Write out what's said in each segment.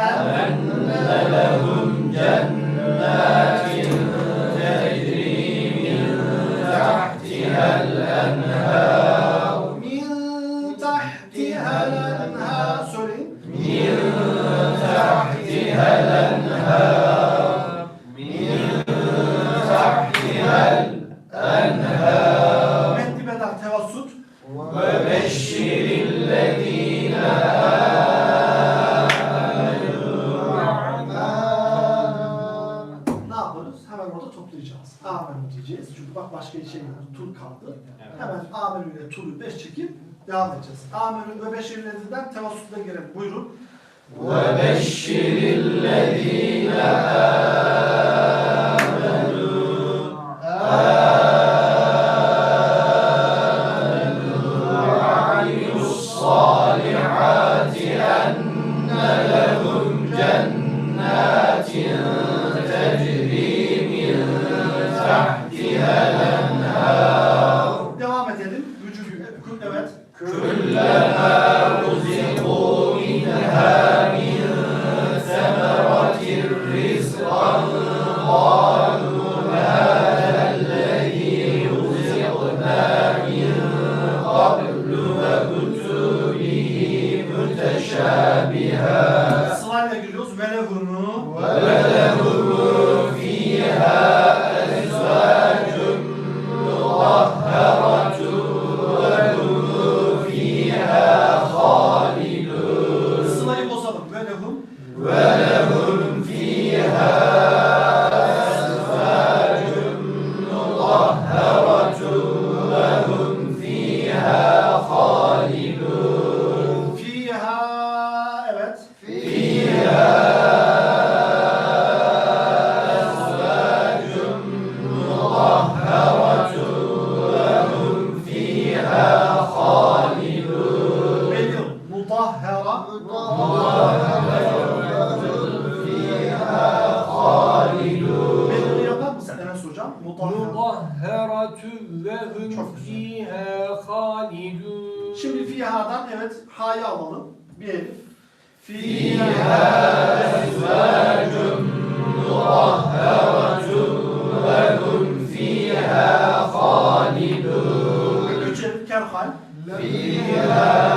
Amém. Kerim buyurun. وَبَشِّرِ الَّذ۪ينَ آمَنُوا شابها Bir. Fîhâ ezvâcun muahhâratun ve hum fîhâ hâlidûn. Üçü kerhal. Fîhâ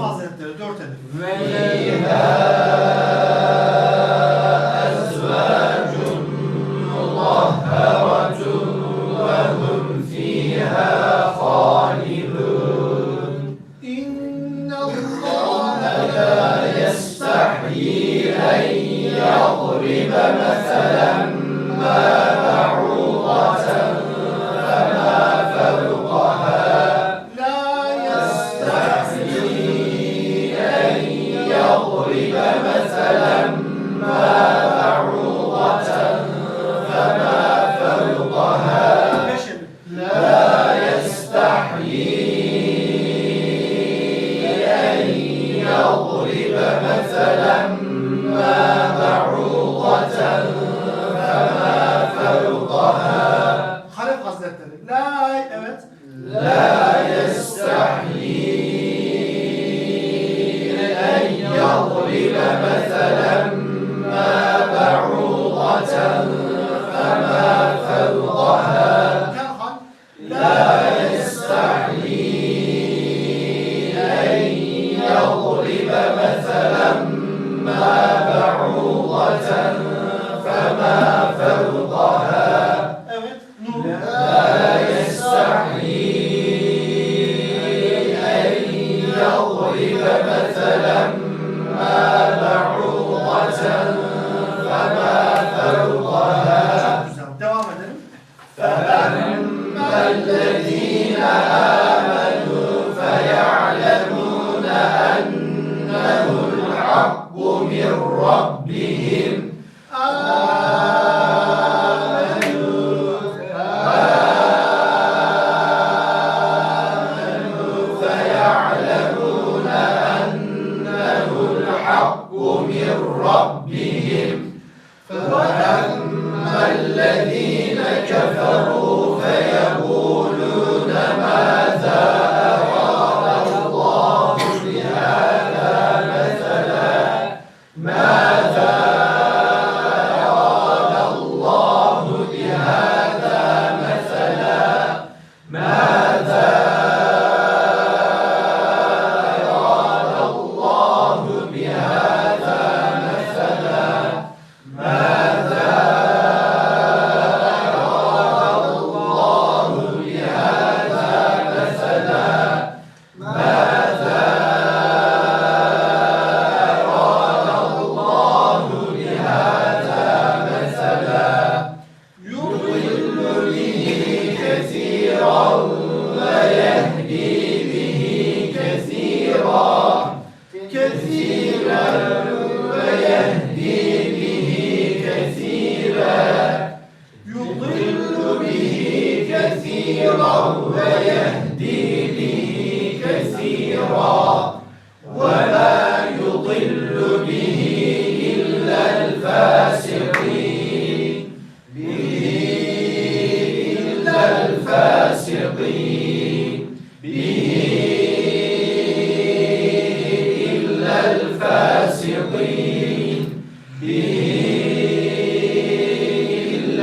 Hazretleri dört edin. Ve ضرب مثلا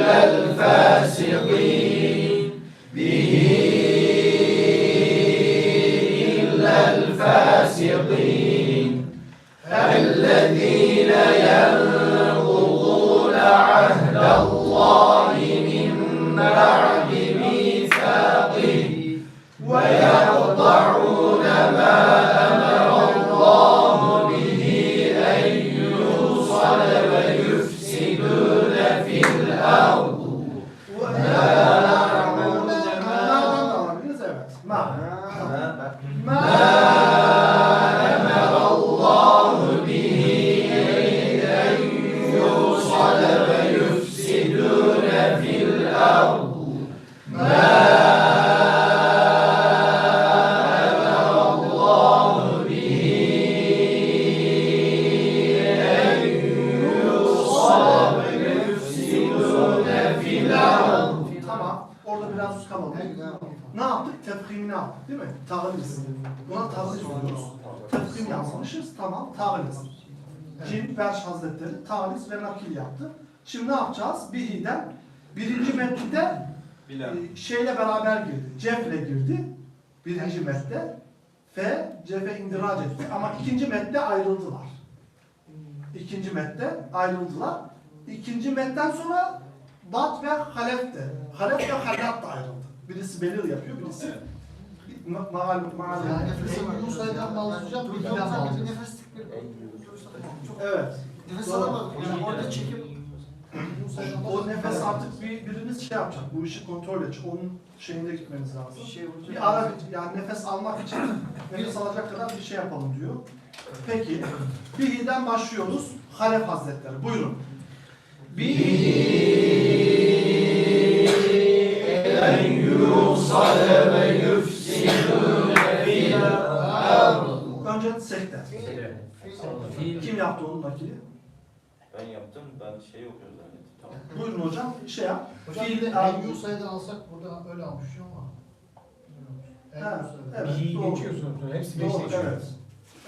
إلا Tağliz. Cim Berş Hazretleri tağliz ve nakil yaptı. Şimdi ne yapacağız? Bihi'den birinci metninde e, şeyle beraber girdi. Cefle girdi. Birinci metne. Fe, cefe indirac etti. Ama ikinci metne ayrıldılar. İkinci metne ayrıldılar. İkinci metten sonra Bat ve Halef de. Halef ve Halat da ayrıldı. Birisi belir yapıyor, birisi ma- Maal maal. Yani nefes alamıyorum. Bağlayacağım. Bir plan alacağım. Nefeslik bir Evet. Nefes alamadım. Yani orada çekim o nefes artık bir biriniz şey yapacak. Bu işi kontrol edecek. Onun şeyinde gitmeniz lazım. Bir, şey ara yani nefes almak için nefes alacak kadar bir şey yapalım diyor. Peki. Bihi'den başlıyoruz. Halef Hazretleri. Buyurun. Bihi en yusalem Kim yaptı onun nakili? Ben yaptım, ben şey okuyorum zannettim. Tamam. Buyurun hocam. Şey yap. Hocam Fiil- bir de en Musa'dan alsak burada öyle almış ama. Ha, evet. İyi doğru. geçiyorsunuz. Hepsi beş Doğru, geçiyor. evet.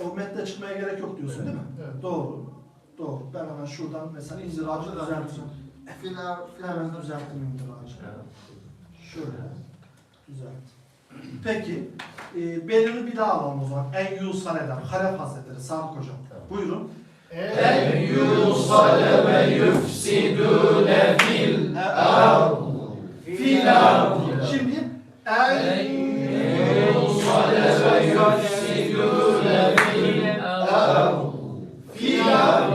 O metne çıkmaya gerek yok diyorsun değil mi? Evet. Doğru. Doğru. Ben hemen şuradan mesela indiracı düzelteyim. Filar, Hemen düzelttim indiracı. Şöyle. Düzelt. Peki. E, belirli bir daha alalım o zaman. En Sareden. Halef Hazretleri. Sağlık Hocam. Buyurun. En yusale ve yüfsidüne fil ard. Fil ard. Şimdi en yusale ve yüfsidüne fil ard. Fil ard.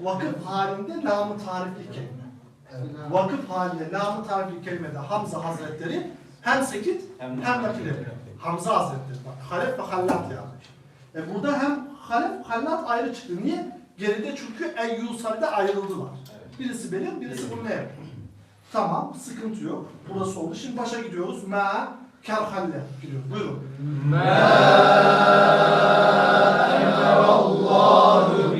Vakıf halinde namı tarifli kelime. Vakıf halinde namı tarifli kelimede Hamza Hazretleri hem sekit Hem hem nakil ediyor. Hamza Hazretleri. Bak halef ve hallat yani. E burada hem halef hallat ayrı çıktı. Niye? Geride çünkü Eyyusal'de ayrıldılar. Evet. Birisi benim, birisi bunu ne yapıyor? Tamam, sıkıntı yok. Burası oldu. Şimdi başa gidiyoruz. Ma kerhalle gidiyor. Buyurun. Allahu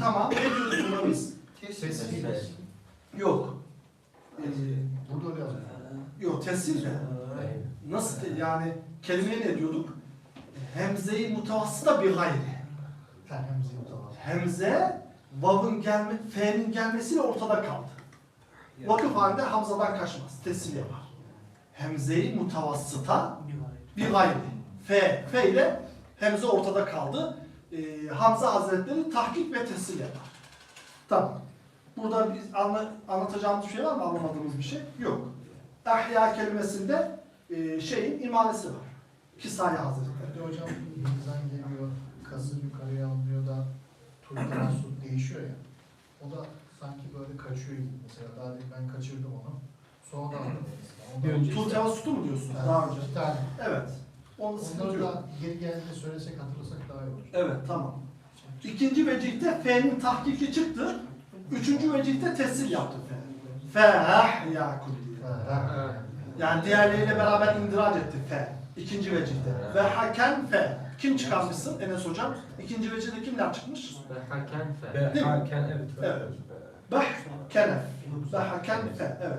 Tamam. Ne diyoruz buna biz? Yok. Ee, Burada öyle yazıyor. yok tesir de. Nasıl te- yani kelimeye ne diyorduk? Hemze-i mutavassıta bir gayri. Terhemzi mutavazi. Hemze vav'ın gelme, f'nin gelmesiyle ortada kaldı. Vakıf halinde hamzadan kaçmaz. Tesir yapar. Hemze-i mutavassıta bir gayri. F, F ile hemze ortada kaldı. Ee, Hamza Hazretleri tahkik ve tesir yapar. Tamam. Burada biz anla, anlatacağımız bir şey var mı? Anlamadığımız bir şey? Yok. Ahya kelimesinde e, şeyin imanesi var. Kisai Hazretleri. Bir de hocam mizan geliyor, kası yukarıya alınıyor da turkudan su değişiyor ya. O da sanki böyle kaçıyor gibi. Mesela daha demin ben kaçırdım onu. Sonra da Önce- Tul tevassutu mu diyorsun? Yani Daha önce. iki tane. Evet. Onda sıkıntı Onları yok. da geri geldiğinde söylesek hatırlasak daha iyi olur. Evet tamam. İkinci vecihte F'nin tahkiki çıktı. Üçüncü vecihte tesir yaptı F. Fehyakum diye. Ha, ha. Yani diğerleriyle beraber indirac etti F. İkinci vecihte. Ve haken F. Kim çıkarmışsın Enes hocam? İkinci vecihte kimler çıkmış? Haken fe. Değil mi? Haken evet. Evet. Bah kenef. Ve haken F. Evet.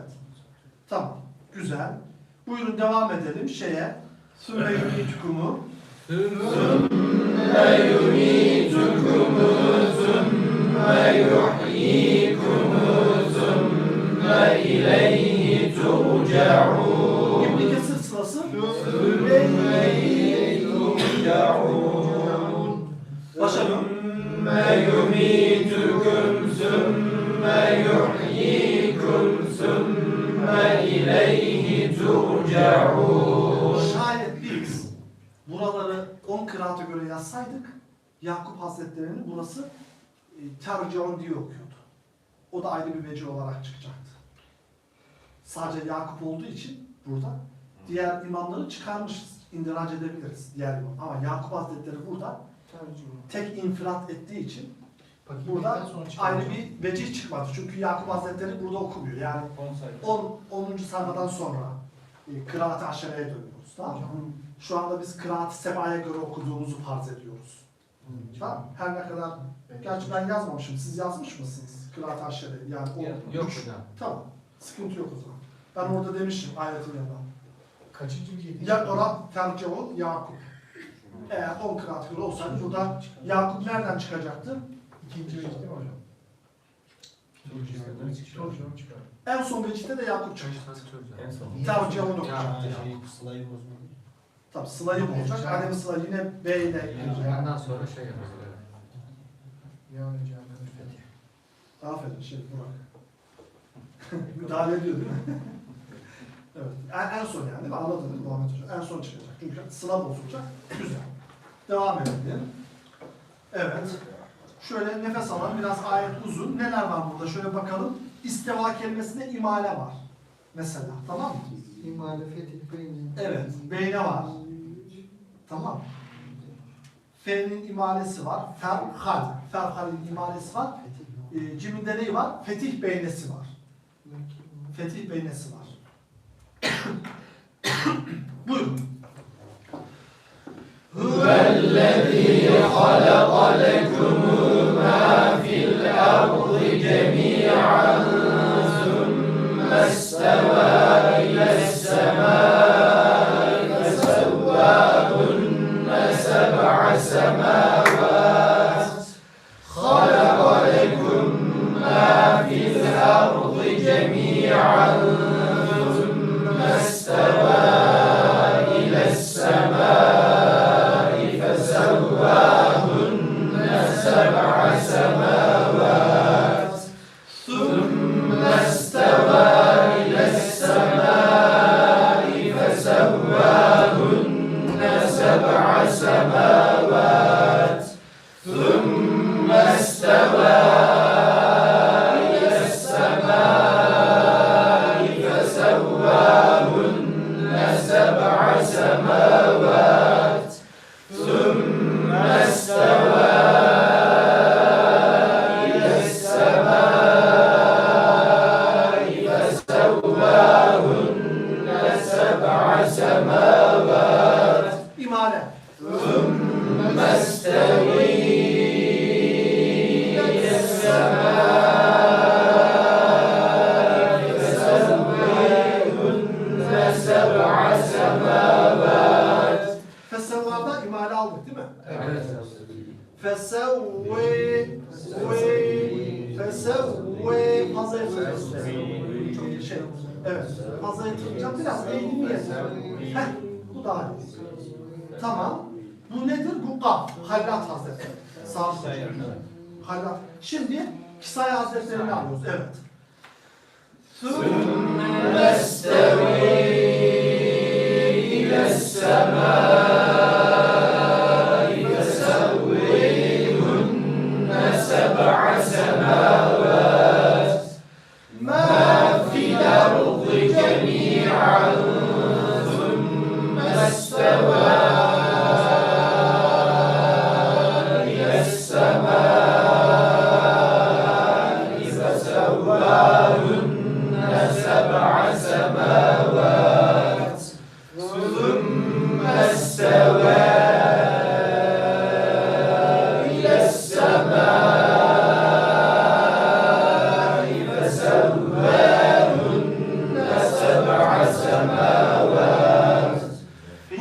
Tamam. Güzel. Buyurun devam edelim şeye. Sümme yumitukumu. Sümme yumitukumu sümme yuhyikumu sümme ileyhi turca'un. İbn-i Kesir sırası. Sümme turca'un. Başarın. Sümme yumitukum sümme yuhyikumu göre yazsaydık Yakup Hazretleri'nin burası e, tercion diye okuyordu. O da ayrı bir veci olarak çıkacaktı. Sadece Yakup olduğu için burada diğer imamları çıkarmışız. indirac edebiliriz diğer imam. Ama Yakup Hazretleri burada tek infilak ettiği için Paketlikten burada ayrı bir vecih çıkmadı. Çünkü Yakup Hazretleri burada okumuyor. Yani 10. 10. sayfadan sonra e, kıraat-ı aşereye dönüyoruz. Tamam mı? Şu anda biz kıraat-ı sebaya göre okuduğumuzu farz ediyoruz. Tamam Her ne kadar, gerçi ben yazmamışım. Siz yazmış mısınız? Kıraat-ı aşere. Yani o Yok üç- hocam. Tamam. Sıkıntı yok o zaman. Ben orada demişim ayetin yanında. Kaçıncı bir yedi? Ya Orad tercihul Yakup. Eğer 10 kıraat göre olsaydı burada Yakup nereden çıkacaktı? İkinci vecih değil mi hocam? Torcunun çıkar. En son vecihte de Yakup çıkacaktı. En son. Tercihul Ya, okuyacaktı. ya. Tabi sılayı bozacak. Adem sıla yine B ile girecek. Ondan sonra şey yapacağız. Yani Cemil Fethi. Aferin şey Burak. Müdahale ediyor değil mi? evet. En, en son yani değil mi? Anladın değil mi Muhammed Hoca? En son çıkacak. Çünkü sıla bozulacak. Güzel. Devam edelim. Evet. Şöyle nefes alan biraz ayet uzun. Neler var burada? Şöyle bakalım. İsteva kelimesinde imale var. Mesela. Tamam mı? İmale Fethi Bey'in. Evet. Beyne var. Tamam. F'nin imalesi var. Ferhal. Ferhal'in imalesi var. E, ciminde neyi var? Fetih beynesi var. Fetih beynesi var. Buyurun. Huvellezî halaka lekum mâ fil ardı cemî'an sümme Hashem, our Hashem, ثم استوي إلى السماء فسويهن سبع سماوات Fesevvada imale aldık değil mi? Evet. Fesevve ve fesevve fazla yatıracağız. Çok iyi şey. Evet. Fazla yatıracağım. Biraz eğilimi yeter. Heh. Bu daha iyi. Tamam. Bu nedir? Bu kaf. Hallat Hazretleri. Sağ olsun. Hallat. Şimdi Kisay Hazretleri'ni alıyoruz. Evet. ثم استوي إلى السماء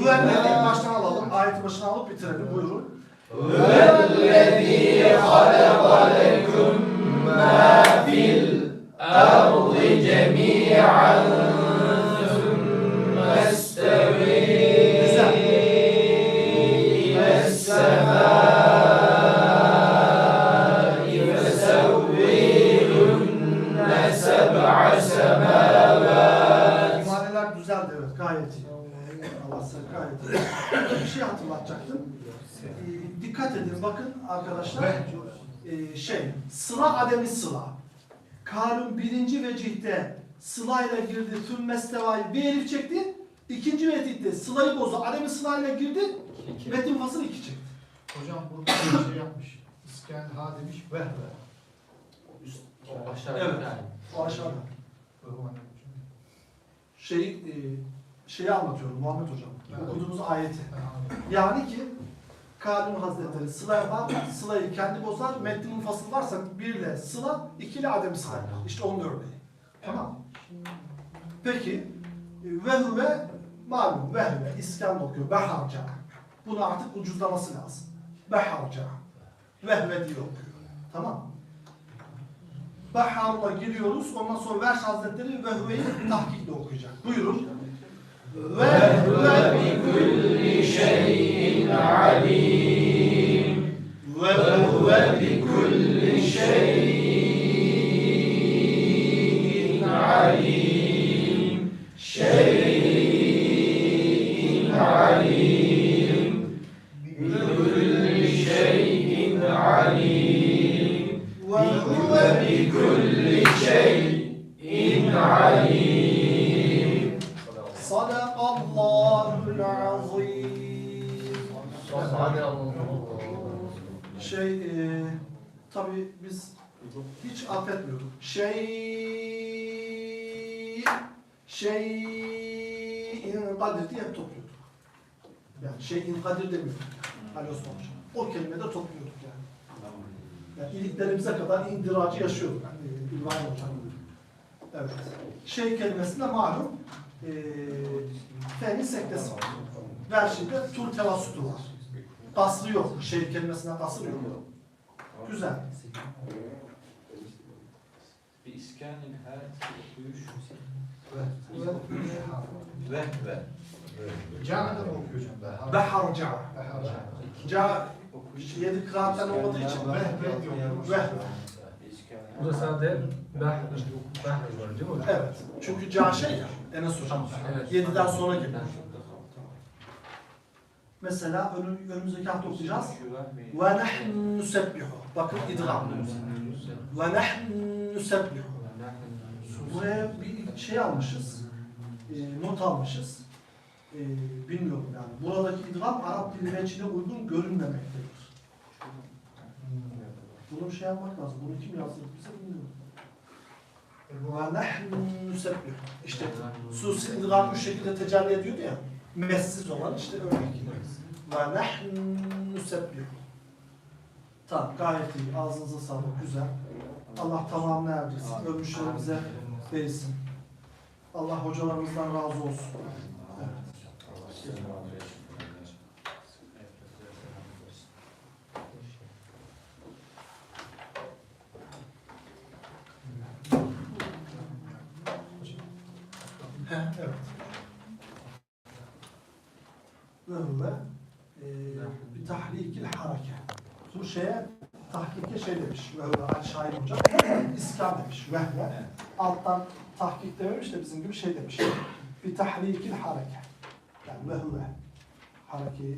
Bu vermeden baştan alalım. Ayeti başına alıp bitirelim. Buyurun. Hüvellezî halaka lekum ma fil ardı cemî'an arkadaşlar. Ee, şey sıla ademi sıla. Kalun birinci vecihte sılayla girdi tüm mestevayı bir elif çekti. İkinci vecihte sılayı bozdu. Ademi sılayla girdi. Metin fasıl iki çekti. Hocam burada bir şey yapmış. İsken ha demiş vehve. O aşağıda Evet. yani. O aşağıda. Şeyi, e, şeyi anlatıyorum Muhammed Hocam. Okuduğumuz ayeti. Yani ki Kanun Hazretleri sıla yapar, sılayı kendi bozar, metni munfasıl varsa bir ile sıla, iki ile adem sıla. İşte onun örneği. Tamam. Peki, ve huve malum ve huve iskan okuyor, beharca. Bunu artık ucuzlaması lazım. Beharca. Ve huve diye okuyor. Tamam. Beharla giriyoruz, ondan sonra Verş Hazretleri ve huveyi tahkikle okuyacak. Buyurun. وهو بكل شيء عليم. وهو بكل شيء hiç affetmiyorduk. Şey, şeyin kadir diye hep topluyorduk. Yani şeyin kadir demiyorduk. Ali Osman Hoca. O kelimede topluyorduk yani. Yani iliklerimize kadar indiracı yaşıyorduk. Yani, İbrahim Hocam. Evet. Şey kelimesinde malum e, fe'nin sektesi var. Verşinde tur tevassutu var. Kasrı yok. Şey kelimesine kasrı yok. Güzel iskanil ha duyuş ve ve Ca'da mı okuyor hocam? Behar ca'a. Ca'a yedi kıraattan olmadığı için ve ve diyor. Ve. Bu da sadece behar var değil mi hocam? Evet. Çünkü ca şey ya. Enes hocam. Evet. Yediden sonra gibi. Mesela önüm, önümüzdeki hafta okuyacağız. Ve nahnu nusebbihu. Bakın idgamlı. Ve nahnu nusebbihu. Buraya bir şey almışız. E, not almışız. E, bilmiyorum yani. Buradaki idgam Arap diline içine uygun görünmemektedir. Bunu şey yapmak lazım. Bunu kim yazdı bize bilmiyorum. Ve nahnu nusebbihu. İşte Susi idgam bu şekilde tecelli ediyordu ya. Messiz olan işte örnek. Ve nahnu nusebbihu. Tamam gayet iyi. Ağzınıza sağlık. Güzel. Allah tamamını erdirsin. Ölmüşlerimize değilsin. Allah hocalarımızdan razı olsun. Evet. Eee, bir tahrikil hareke. Bu şeye tahkike şey demiş. Ve huve Ali Şahin Hoca. İskan demiş. Vehve. Alttan tahkik dememiş de bizim gibi şey demiş. Bir tahrikil hareke. Yani ve huve. Hareke, eee,